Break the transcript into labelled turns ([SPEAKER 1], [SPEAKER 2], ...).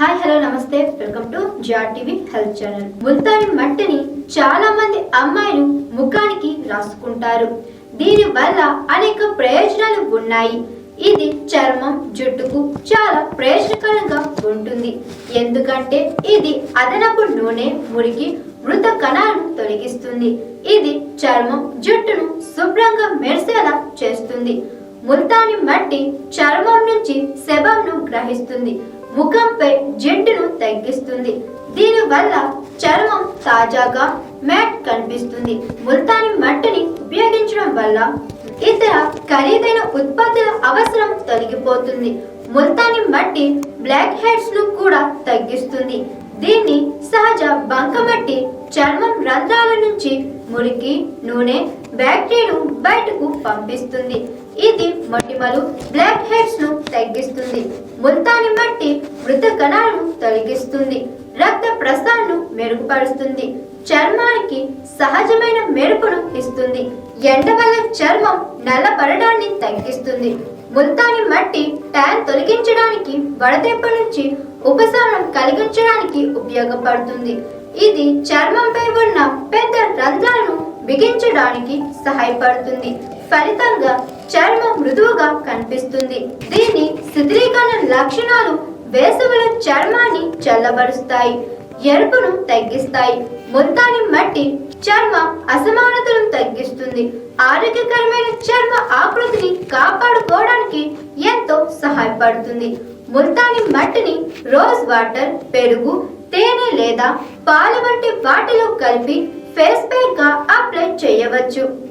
[SPEAKER 1] Hi hello నమస్తే. Welcome to GR TV health channel. Multani మట్టిని చాలా మంది అమ్మాయిలు ముఖానికి రాసుకుంటారు. దీని వల్ల అనేక ప్రయోజనాలు ఉన్నాయి. ఇది చర్మం జుట్టుకు చాలా ప్రయోజనకరంగా ఉంటుంది. ఎందుకంటే ఇది అదనపు నూనె మురికి మృత కణాలను తొలగిస్తుంది. ఇది చర్మం జుట్టును శుభ్రంగా మెరిసేలా చేస్తుంది. ముల్తాని మట్టి చర్మం నుంచి శబంను గ్రహిస్తుంది. ముఖంపై జిడ్డును తగ్గిస్తుంది. దీని వల్ల చర్మం తాజాగా మ్యాట్ కనిపిస్తుంది. ముల్తాని మట్టిని ఉపయోగించడం వల్ల ఇతర ఖరీదైన ఉత్పత్తుల అవసరం తొలగిపోతుంది. ముల్తాని మట్టి బ్లాక్ హెడ్స్ను కూడా తగ్గిస్తుంది. దీన్ని సహజ బంకమట్టి చర్మం రంధ్రాల నుంచి మురికి నూనె బ్యాక్టీరియాను బయటకు పంపిస్తుంది. ఇది మొటిమలు బ్లాక్ హెడ్స్ను తగ్గిస్తుంది. ముల్తాని మట్టి మృత కణాలను తొలగిస్తుంది. రక్త ప్రసరణను మెరుగుపరుస్తుంది. చర్మానికి సహజమైన మెరుపును ఇస్తుంది. ఎండ వల్ల చర్మం నల్లబడడాన్ని తగ్గిస్తుంది. ముల్తాని మట్టి ట్యాన్ తొలగించడానికి వడదెబ్బ నుంచి ఉపశమనం కలిగించడానికి ఉపయోగపడుతుంది. ఇది చర్మంపై ఉన్న పెద్ద రంధ్ర బిగించడానికి సహాయపడుతుంది. ఫలితంగా చర్మం మృదువుగా కనిపిస్తుంది. దీని శిథిలీకరణ లక్షణాలు వేసవిలో చర్మాన్ని చల్లబరుస్తాయి ఎరుపును తగ్గిస్తాయి. మొత్తాన్ని మట్టి చర్మ అసమానతలను తగ్గిస్తుంది. ఆరోగ్యకరమైన చర్మ ఆకృతిని కాపాడుకోవడానికి ఎంతో సహాయపడుతుంది. ముల్తాని మట్టిని రోజ్ వాటర్ పెరుగు తేనె లేదా పాలు వంటి వాటిలో కలిపి ఫేస్ ప్యాక్ చేయవచ్చు.